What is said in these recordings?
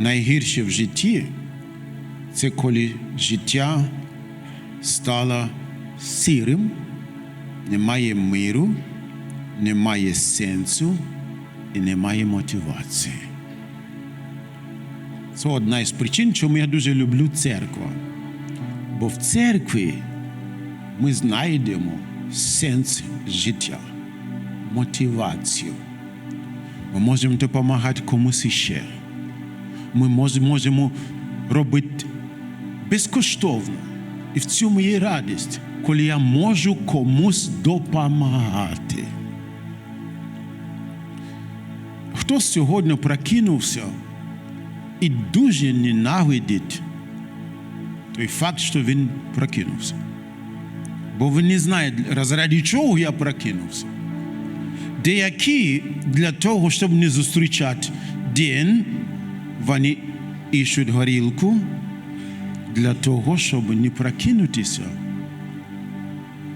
найгірше в житті це коли життя стало сірим, немає миру, немає сенсу і немає мотивації. Це одна із причин, чому я дуже люблю церкву. Бо в церкві ми знайдемо сенс життя, мотивацію. Ми можемо допомагати комусь іще. Ми можемо робити безкоштовно. І в цьому є радість, коли я можу комусь допомагати. Хто сьогодні прокинувся і дуже ненавидить той факт, що він прокинувся. Бо він не знає, заради чого я прокинувся. Деякі для того, щоб не зустрічати день, вони іщуть горілку для того, щоб не прокинутися,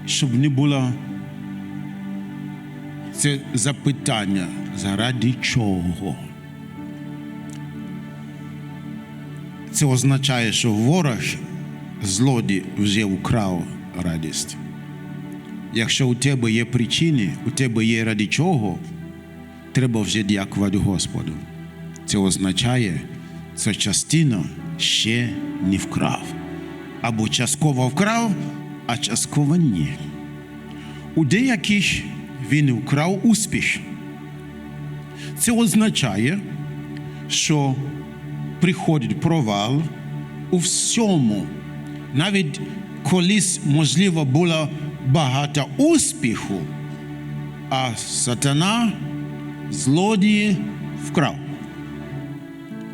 щоб не було це запитання, заради чого. Це означає, що ворог злодій вже украв радість. Якщо у тебе є причини, у тебе є ради чого, треба вже дякувати Господу. Це означає, що частина ще не вкрав. Або частково вкрав, а частково ні. У деяких він вкрав успіх. Це означає, що приходить провал у всьому. Навіть колись, можливо, було багато успіху, а сатана злодії вкрав.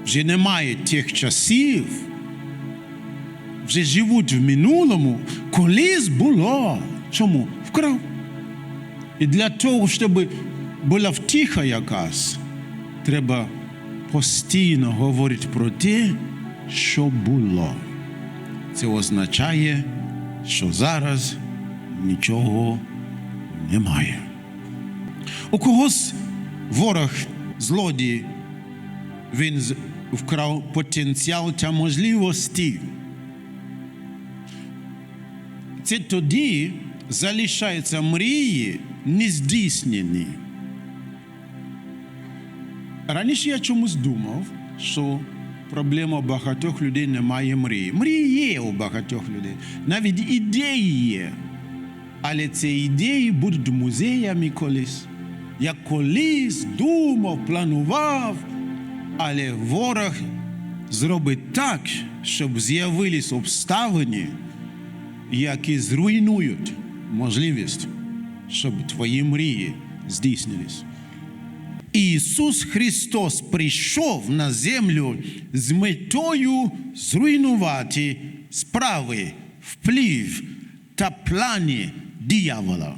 Вже немає тих часів, вже живуть в минулому, колись було. Чому? Вкрав. І для того, щоб була втіха якась, треба постійно говорити про те, що було. Це означає, що зараз нічого немає. У когось ворог злодій, він вкрав потенціал та можливості. Це тоді залишаються мрії нездійснені. Раніше я чомусь думав, що проблема багатьох людей немає мрії. Мрії є у багатьох людей, навіть ідеї є. Але ці ідеї будуть музеями колись. Я колись думав, планував, але ворог зробить так, щоб з'явились обставини, які зруйнують можливість, щоб твої мрії здійснились. Ісус Христос прийшов на землю з метою зруйнувати справи, вплив та плани диявола.